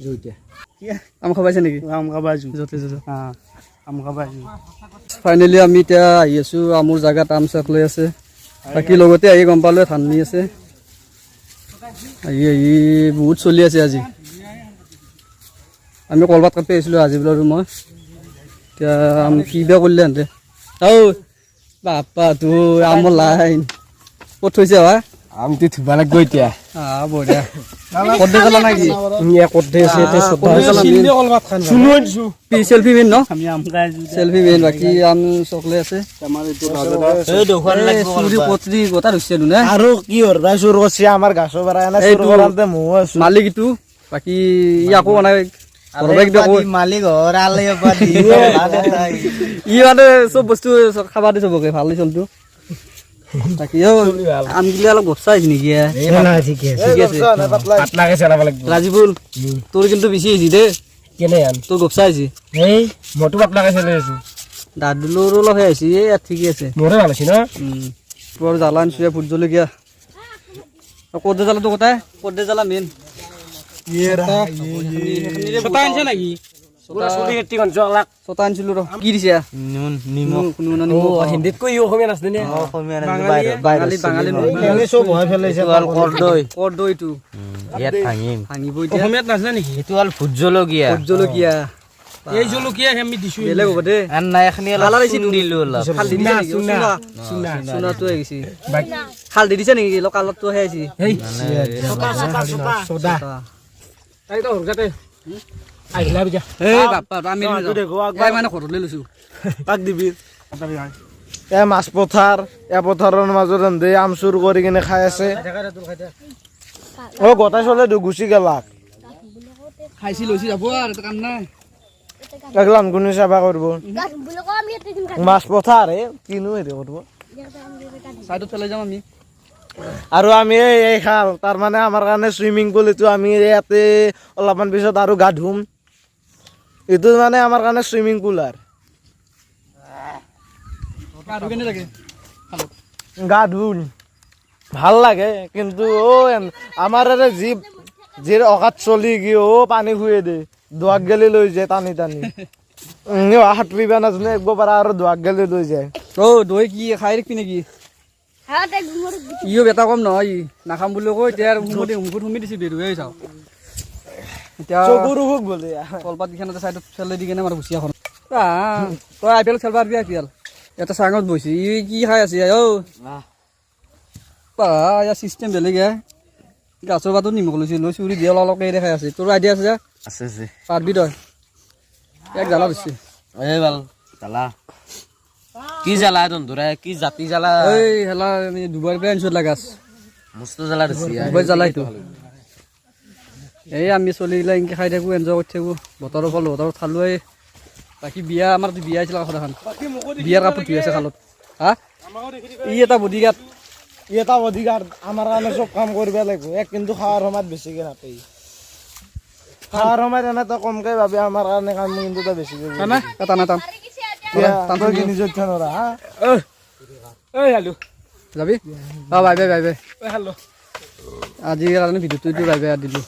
জুইতে আম খাবাইছে নেকি আম খাব য'তে য'তে ফাইনেলি আমি এতিয়া আহি আছোঁ, আমোৰ জেগাত আম চাক লৈ আছে। বাকী লগতে আহি গম পালোঁ, ধান নি আছে। আহি আহি বহুত চলি আছে আজি। আমি কলপাত কাটি আহিছিলোঁ আজি বোলে আৰু মই এতিয়া আম কি বেয়া কৰিলে সিহঁতে ঔ বাপা তো আমৰ লাইন ক'ত থৈছে হা আমটি থুবা লাগব এতিয়া। দিছো আমি আম আম মালিক ইটো বাকী ই আকৌ মানে ই মানে চব বস্তু চব খাবা দি চবকে ভালো চলটো। আছে। ৰাজীবুল তোৰ কিন্তু বেছি আহিছে দেই। কেনে আন? তোৰ গপচা আহিছে। এই আছো। দাদুলোৰো অলপ সেই আহিছে এই ইয়াত ঠিকে আছে। মোৰে ভালো হৈছে ন। তোৰ জ্বালা আনিছোঁ ভোট জলকীয়া। আৰু কদ্দে জ্বালাটো কটাই কদ্দে জ্বালা মেইন ছটা আনিছে নেকি? ছটা ৰ কি দিছে নিমখ কোনো কোনো নিমখ হিন্দীত অসমীয়া নাচনে নে অসমীয়া বাঙালী বাঙালী বাঙালী চব কৰ্দৈ কৰ্দৈটো ভাঙিব এতিয়া নেকি হ'ল ভোট জলকীয়া ভোট জলকীয়া এই জলকীয়া আমি দিছো বেলেগ হ'ব দেই আৰু নাই এখিনি অলপ কালাৰ দিলো অলপ খাল দি দিছে নেকি চুনা, চুনা চুনা। চুনাটো আহিছে খাল দি দিছে নেকি অলপ কালাৰটো আহি আহিছে এই ছটা। চদা তাইতো হৰকাতে আহিলা বিজা। এই বাপ্পা আমি মানে লৈছোঁ। দিবি। এ মাছ পথাৰ এ পথাৰৰ মাজত এন্ধে আম চুৰ কৰি কিনে খাই আছে। অ গোটাই চলে দু গুচি গেলাক খাইছি লৈছি যাব আৰু কাম নাই। একলান গুণি চাফা কৰিব। মাছ পথাৰ হে কিনো হেৰি কৰিব। চাইডত পেলাই যাম আমি। আৰু আমি এই এই খাল তাৰমানে আমাৰ কাৰণে চুইমিং পুল এইটো আমি ইয়াতে অলপমান পিছত আৰু গা ধুম। এইটো মানে আমাৰ কাৰণে চুইমিং পুল আৰু আৰু কেনে লাগে গা ধুন ভালো লাগে কিন্তু অ আমাৰ ইয়াতে যি যি অকাত চলি কি অ পানী খুৱে দে দুৱাক গেলি লৈ যায় টানি টানি। সাঁতুৰিব নাজানে একব পাৰা আৰু দুৱাক গেলি লৈ যায়। অ দৈ কি খাই ৰাখবি নেকি? ইও বেটা কম নহয় ই। নাখাম বুলি কৈ এতিয়া আৰু সুমি দিছে বেৰুৱে চাওঁ। এতিয়া চকুৰো সুখ বোলে। কলপাত কেইখনতে চাইডত পেলাই দি কেনে মাৰ গুচি তই আই পি এল খেলবা পাৰবি আই পি এল। এটা চাঙত বহিছে। ই কি খাই আছে অ পা ইয়াৰ চিষ্টেম বেলেগ হে। গাছৰ পাতো নিমখ লৈছে লৈ চুৰি দিয়ে অলপ অলপকৈ দেখাই আছে। তোৰ আইডিয়া আছে যে? আছে আছে। পাৰবি তই। এক জ্বালা দিছে। এই ভালো। জ্বালা। কি জ্বালা কি জাতি জ্বালা? এই হেলা দুবাৰ পৰা আনিছোঁ এটা গাছ। মস্ত জ্বালা দিছি। দুবাৰ জ্বালা এইটো। এই আমি চলিগিলা এনেকৈ খাই থাকোঁ এনজয় কৰি থাকোঁ। বতৰৰ ফল বতৰত খালোঁ এই। বাকী বিয়া আমাৰ বিয়া আহিছিল এখন বিয়াৰ কাপোৰ ধুই আছে খালত। হা? ই এটা বডি গাৰ্ড ই এটা অধিকাৰ আমাৰ কাৰণে চব কাম কৰিব লাগিব। এক কিন্তু খোৱাৰ সময়ত বেছিকে নাপায়। খোৱাৰ সময়ত এনে তই কমকে ভাবি আমাৰ কাৰণে কাম কিন্তু তই বেছিকে কৰিবি। টান টান। এতিয়া তই কি নিজৰ ইচ্ছা নৰা হালো। যাবি? অঁ বাই বাই বাই বাই। আজি কাৰণে ভিডিঅ'টো এইটো বাই বাই দিলোঁ।